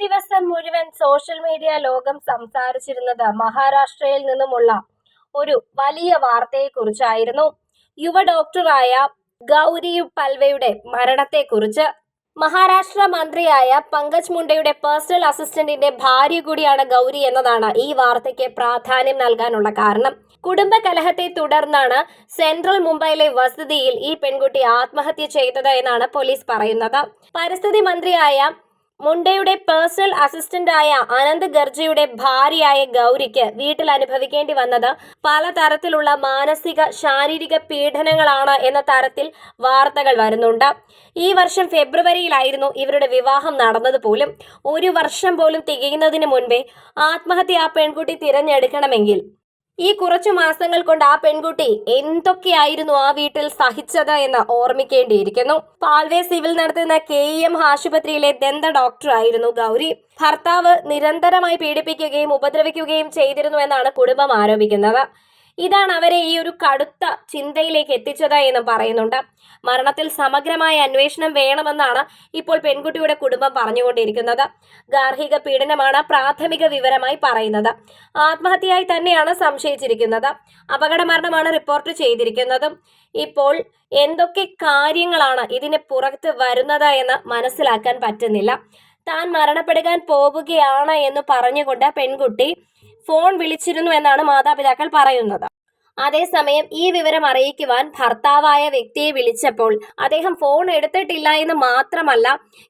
ദിവസം മുഴുവൻ social media ലോകം സംസാരിച്ചിരുന്നത് മഹാരാഷ്ട്രയിൽ നിന്നുമുള്ള ഒരു വലിയ വാർത്തയെക്കുറിച്ചായിരുന്നു. യുവ ഡോക്ടറായ ഗൗരി പൽവയുടെ മരണത്തെക്കുറിച്ച്. മഹാരാഷ്ട്ര മന്ത്രിയായ പങ്കജ് മുണ്ടയുടെ പേഴ്സണൽ അസിസ്റ്റന്റിന്റെ ഭാര്യ കൂടിയാണ് ഗൗരി എന്നതാണ് ഈ വാർത്തയ്ക്ക് പ്രാധാന്യം നൽകാനുള്ള കാരണം. കുടുംബ കലഹത്തെ തുടർന്നാണ് സെൻട്രൽ മുംബൈയിലെ വസതിയിൽ ഈ പെൺകുട്ടി ആത്മഹത്യ ചെയ്തത് എന്നാണ് പോലീസ് പറയുന്നത്. പരിസ്ഥിതി മന്ത്രിയായ മുണ്ടയുടെ പേഴ്സണൽ അസിസ്റ്റന്റായ അനന്ത് ഗർജയുടെ ഭാര്യയായ ഗൗരിക്ക് വീട്ടിൽ അനുഭവിക്കേണ്ടി വന്നത് പലതരത്തിലുള്ള മാനസിക ശാരീരിക പീഡനങ്ങളാണ് എന്ന തരത്തിൽ വാർത്തകൾ വരുന്നുണ്ട്. ഈ വർഷം ഫെബ്രുവരിയിലായിരുന്നു ഇവരുടെ വിവാഹം നടന്നത് പോലും. ഒരു വർഷം പോലും തികയുന്നതിന് മുൻപേ ആത്മഹത്യ ആ പെൺകുട്ടി തിരഞ്ഞെടുക്കണമെങ്കിൽ ഈ കുറച്ചു മാസങ്ങൾ കൊണ്ട് ആ പെൺകുട്ടി എന്തൊക്കെയായിരുന്നു ആ വീട്ടിൽ സഹിച്ചത് എന്ന് ഓർമ്മിക്കേണ്ടിയിരിക്കുന്നു. പാൽവേ സിവിൽ നടത്തുന്ന കെ ഇ എം ആശുപത്രിയിലെ ദന്ത ഡോക്ടറായിരുന്നു ഗൗരി. ഭർത്താവ് നിരന്തരമായി പീഡിപ്പിക്കുകയും ഉപദ്രവിക്കുകയും ചെയ്തിരുന്നു എന്നാണ് കുടുംബം ആരോപിക്കുന്നത്. ഇതാണ് അവരെ ഈ ഒരു കടുത്ത ചിന്തയിലേക്ക് എത്തിച്ചത് എന്ന് പറയുന്നുണ്ട്. മരണത്തിൽ സമഗ്രമായ അന്വേഷണം വേണമെന്നാണ് ഇപ്പോൾ പെൺകുട്ടിയുടെ കുടുംബം പറഞ്ഞുകൊണ്ടിരിക്കുന്നത്. ഗാർഹിക പീഡനമാണ് പ്രാഥമിക വിവരമായി പറയുന്നത്. ആത്മഹത്യയായി തന്നെയാണ് സംശയിച്ചിരിക്കുന്നത്. അപകട മരണമാണ് റിപ്പോർട്ട് ചെയ്തിരിക്കുന്നതും. ഇപ്പോൾ എന്തൊക്കെ കാര്യങ്ങളാണ് ഇതിന് പുറത്ത് വരുന്നത് എന്ന് മനസ്സിലാക്കാൻ പറ്റുന്നില്ല. താൻ മരണപ്പെടുകാൻ പോവുകയാണ് എന്ന് പറഞ്ഞുകൊണ്ട് പെൺകുട്ടി ഫോൺ വിളിച്ചിരുന്നു എന്നാണ് മാതാപിതാക്കൾ പറയുന്നത്. അതേസമയം ഈ വിവരം അറിയിക്കുവാൻ ഭർത്താവായ വ്യക്തിയെ വിളിച്ചപ്പോൾ അദ്ദേഹം ഫോൺ എടുത്തിട്ടില്ല എന്ന് മാത്രമല്ല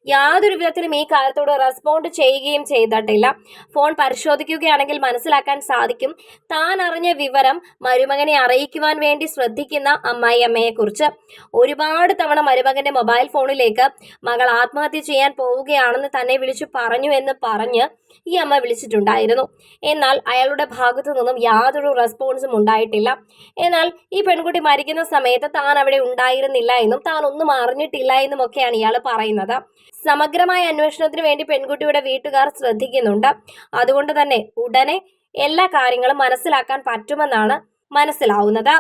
യാതൊരു വിധത്തിലും ഈ കാര്യത്തോട് റെസ്പോണ്ട് ചെയ്യുകയും ചെയ്തിട്ടില്ല. ഫോൺ പരിശോധിക്കുകയാണെങ്കിൽ മനസ്സിലാക്കാൻ സാധിക്കും. താൻ അറിഞ്ഞ വിവരം മരുമകനെ അറിയിക്കുവാൻ വേണ്ടി ശ്രദ്ധിക്കുന്ന അമ്മായിയമ്മയെക്കുറിച്ച്. ഒരുപാട് തവണ മരുമകന്റെ മൊബൈൽ ഫോണിലേക്ക് മകൾ ആത്മഹത്യ ചെയ്യാൻ പോവുകയാണെന്ന് തന്നെ വിളിച്ചു പറഞ്ഞു എന്ന് പറഞ്ഞ് ഈ അമ്മ വിളിച്ചിട്ടുണ്ടായിരുന്നു. എന്നാൽ അയാളുടെ ഭാഗത്തു നിന്നും യാതൊരു റെസ്പോൺസും ഉണ്ടായിട്ടില്ല. എന്നാൽ ഈ പെൺകുട്ടി മരിക്കുന്ന സമയത്ത് താൻ അവിടെ ഉണ്ടായിരുന്നില്ല എന്നും താൻ ഒന്നും അറിഞ്ഞിട്ടില്ല എന്നും ഒക്കെയാണ് ഇയാൾ പറയുന്നത്. സമഗ്രമായ അന്വേഷണത്തിന് വേണ്ടി പെൺകുട്ടിയുടെ വീട്ടുകാർ ശ്രദ്ധിക്കുന്നുണ്ട്. അതുകൊണ്ട് തന്നെ ഉടനെ എല്ലാ കാര്യങ്ങളും മനസ്സിലാക്കാൻ പറ്റുമെന്നാണ് മനസ്സിലാവുന്നത്.